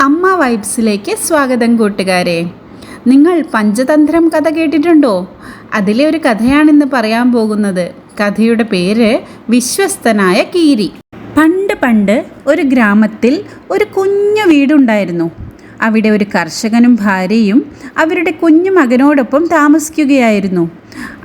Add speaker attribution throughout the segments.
Speaker 1: അമ്മ വൈബ്സിലേക്ക് സ്വാഗതം കൂട്ടുകാരെ. നിങ്ങൾ പഞ്ചതന്ത്രം കഥ കേട്ടിട്ടുണ്ടോ? അതിലെ ഒരു കഥയാണിന്ന് പറയാൻ പോകുന്നത്. കഥയുടെ പേര് വിശ്വസ്തനായ കീരി. പണ്ട് പണ്ട് ഒരു ഗ്രാമത്തിൽ ഒരു കുഞ്ഞു വീടുണ്ടായിരുന്നു. അവിടെ ഒരു കർഷകനും ഭാര്യയും അവരുടെ കുഞ്ഞു മകനോടൊപ്പം താമസിക്കുകയായിരുന്നു.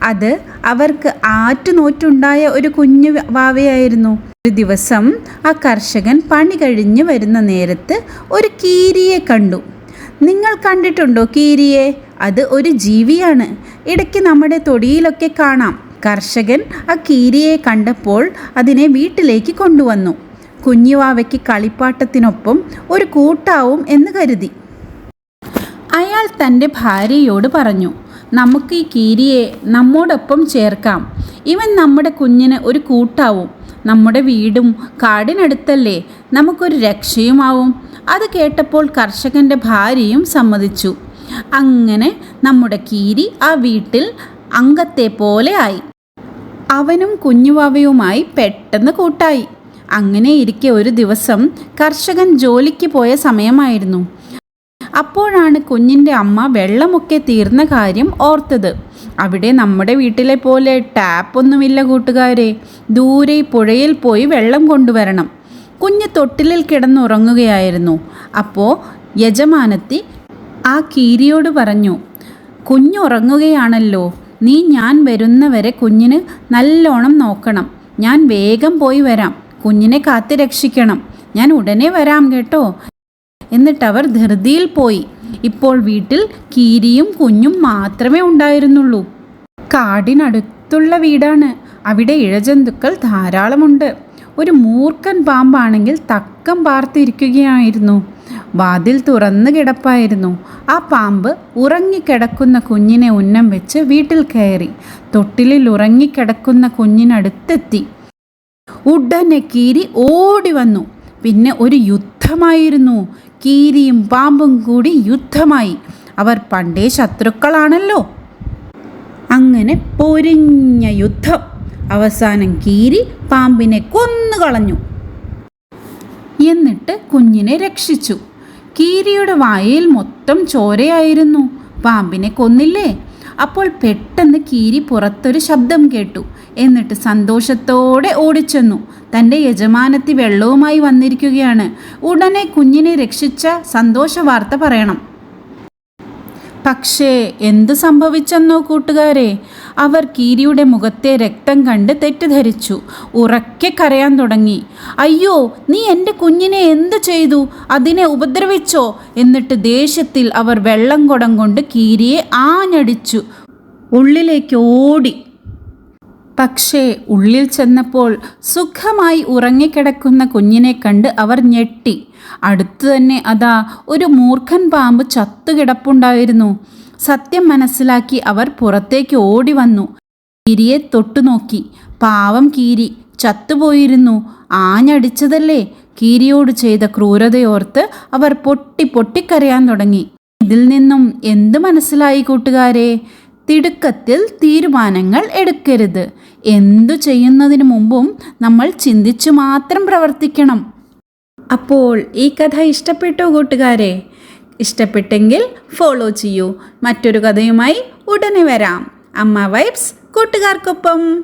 Speaker 1: അത് അവർക്ക് ആറ്റുനോറ്റുണ്ടായ ഒരു കുഞ്ഞു വാവയായിരുന്നു. ഒരു ദിവസം ആ കർഷകൻ പണി കഴിഞ്ഞ് വരുന്ന നേരത്ത് ഒരു കീരിയെ കണ്ടു. നിങ്ങൾ കണ്ടിട്ടുണ്ടോ കീരിയെ? അത് ഒരു ജീവിയാണ്. ഇടയ്ക്ക് നമ്മുടെ തൊടിയിലൊക്കെ കാണാം. കർഷകൻ ആ കീരിയെ കണ്ടപ്പോൾ അതിനെ വീട്ടിലേക്ക് കൊണ്ടുവന്നു. കുഞ്ഞുവാവയ്ക്ക് കളിപ്പാട്ടത്തിനൊപ്പം ഒരു കൂട്ടാവും എന്ന് കരുതി. അയാൾ തന്റെ ഭാര്യയോട് പറഞ്ഞു നമുക്ക് ഈ കീരിയെ നമ്മോടൊപ്പം ചേർക്കാം. ഇവൻ നമ്മുടെ കുഞ്ഞിന് ഒരു കൂട്ടാവും. നമ്മുടെ വീടും കാടിനടുത്തല്ലേ? നമുക്കൊരു രക്ഷയുമാവും. അത് കേട്ടപ്പോൾ കർഷകന്റെ ഭാര്യയും സമ്മതിച്ചു. അങ്ങനെ നമ്മുടെ കീരി ആ വീട്ടിൽ അംഗത്തെ പോലെ ആയി. അവനും കുഞ്ഞുവാവയുമായി പെട്ടെന്ന് കൂട്ടായി. അങ്ങനെ ഇരിക്കെ ഒരു ദിവസം കർഷകൻ ജോലിക്ക് പോയ സമയമായിരുന്നു. അപ്പോഴാണ് കുഞ്ഞിന്റെ അമ്മ വെള്ളമൊക്കെ തീർന്ന കാര്യം ഓർത്തത്. അവിടെ നമ്മുടെ വീട്ടിലെ പോലെ ടാപ്പൊന്നുമില്ല കൂട്ടുകാരെ. ദൂരെ പുഴയിൽ പോയി വെള്ളം കൊണ്ടുവരണം. കുഞ്ഞ് തൊട്ടിലിൽ കിടന്നുറങ്ങുകയായിരുന്നു. അപ്പോൾ യജമാനത്തി ആ കീരിയോട് പറഞ്ഞു കുഞ്ഞുറങ്ങുകയാണല്ലോ. നീ ഞാൻ വരുന്നവരെ കുഞ്ഞിന് നല്ലോണം നോക്കണം. ഞാൻ വേഗം പോയി വരാം. കുഞ്ഞിനെ കാത്തു രക്ഷിക്കണം. ഞാൻ ഉടനെ വരാം കേട്ടോ. എന്നിട്ടവർ ധൃതിയിൽ പോയി. ഇപ്പോൾ വീട്ടിൽ കീരിയും കുഞ്ഞും മാത്രമേ ഉണ്ടായിരുന്നുള്ളൂ. കാടിനടുത്തുള്ള വീടാണ്. അവിടെ ഇഴജന്തുക്കൾ ധാരാളമുണ്ട്. ഒരു മൂർഖൻ പാമ്പാണെങ്കിൽ തക്കം പാർത്തിരിക്കുകയായിരുന്നു. വാതിൽ തുറന്നു കിടപ്പായിരുന്നു. ആ പാമ്പ് ഉറങ്ങിക്കിടക്കുന്ന കുഞ്ഞിനെ ഉന്നം വെച്ച് വീട്ടിൽ കയറി. തൊട്ടിലിൽ ഉറങ്ങിക്കിടക്കുന്ന കുഞ്ഞിനടുത്തെത്തി. ഉടനെ കീരി ഓടി വന്നു. പിന്നെ ഒരു യുദ്ധമായിരുന്നു. കീരിയും പാമ്പും കൂടി യുദ്ധമായി. അവർ പണ്ടേ ശത്രുക്കളാണല്ലോ. അങ്ങനെ പൊരിഞ്ഞ യുദ്ധം. അവസാനം കീരി പാമ്പിനെ കൊന്നുകളഞ്ഞു. എന്നിട്ട് കുഞ്ഞിനെ രക്ഷിച്ചു. കീരിയുടെ വായയിൽ മൊത്തം ചോരയായിരുന്നു. പാമ്പിനെ കൊന്നില്ലേ? അപ്പോൾ പെട്ടെന്ന് കീരി പുറത്തൊരു ശബ്ദം കേട്ടു. എന്നിട്ട് സന്തോഷത്തോടെ ഓടിച്ചെന്നു. തന്റെ യജമാനത്തി വെള്ളവുമായി വന്നിരിക്കുകയാണ്. ഉടനെ കുഞ്ഞിനെ രക്ഷിച്ച സന്തോഷ വാർത്ത പറയണം. പക്ഷേ എന്തു സംഭവിച്ചെന്നോ കൂട്ടുകാരെ? അവർ കീരിയുടെ മുഖത്തെ രക്തം കണ്ട് തെറ്റിദ്ധരിച്ചു. ഉറക്കെ കരയാൻ തുടങ്ങി. അയ്യോ നീ എന്റെ കുഞ്ഞിനെ എന്തു ചെയ്തു? അതിനെ ഉപദ്രവിച്ചോ? എന്നിട്ട് ദേഷ്യത്തിൽ അവർ വെള്ളം കുടം കൊണ്ട് കീരിയെ ആഞ്ഞടിച്ചു. ഉള്ളിലേക്ക് ഓടി. പക്ഷേ ഉള്ളിൽ ചെന്നപ്പോൾ സുഖമായി ഉറങ്ങിക്കിടക്കുന്ന കുഞ്ഞിനെ കണ്ട് അവർ ഞെട്ടി. അടുത്തു തന്നെ അതാ ഒരു മൂർഖൻ പാമ്പ് ചത്തുകിടപ്പുണ്ടായിരുന്നു. സത്യം മനസ്സിലാക്കി അവർ പുറത്തേക്ക് ഓടി വന്നു കീരിയെ തൊട്ടുനോക്കി പാവം കീരി ചത്തുപോയിരുന്നു. ആഞ്ഞടിച്ചതല്ലേ? കീരിയോട് ചെയ്ത ക്രൂരതയോർത്ത് അവർ പൊട്ടി പൊട്ടിക്കരയാൻ തുടങ്ങി. ഇതിൽ നിന്നും എന്ത് മനസ്സിലായി കൂട്ടുകാരെ? തിടുക്കത്തിൽ തീരുമാനങ്ങൾ എടുക്കരുത്. എന്തു ചെയ്യുന്നതിന് മുമ്പും നമ്മൾ ചിന്തിച്ചു മാത്രം പ്രവർത്തിക്കണം. അപ്പോൾ ഈ കഥ ഇഷ്ടപ്പെട്ടോ കൂട്ടുകാരെ? ഇഷ്ടപ്പെട്ടെങ്കിൽ ഫോളോ ചെയ്യൂ. മറ്റൊരു കഥയുമായി ഉടനെ വരാം. അമ്മ വൈബ്സ് കൂട്ടുകാർക്കൊപ്പം.